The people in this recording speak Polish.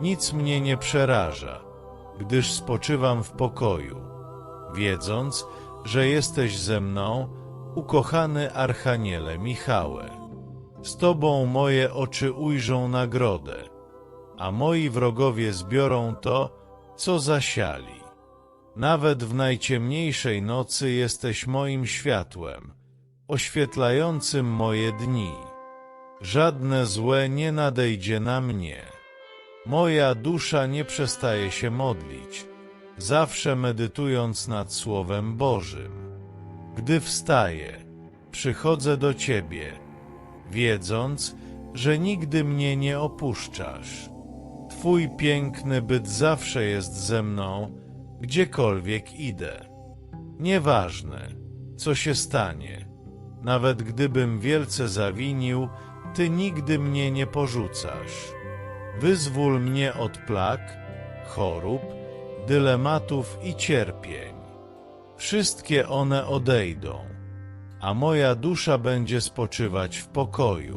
Nic mnie nie przeraża, gdyż spoczywam w pokoju, wiedząc, że jesteś ze mną, ukochany Archaniele Michałe. Z Tobą moje oczy ujrzą nagrodę, a moi wrogowie zbiorą to, co zasiali. Nawet w najciemniejszej nocy jesteś moim światłem, oświetlającym moje dni. Żadne złe nie nadejdzie na mnie. Moja dusza nie przestaje się modlić, zawsze medytując nad Słowem Bożym. Gdy wstaję, przychodzę do Ciebie, wiedząc, że nigdy mnie nie opuszczasz. Twój piękny byt zawsze jest ze mną, gdziekolwiek idę. Nieważne, co się stanie, nawet gdybym wielce zawinił, Ty nigdy mnie nie porzucasz. Wyzwól mnie od plag, chorób, dylematów i cierpień. Wszystkie one odejdą, a moja dusza będzie spoczywać w pokoju.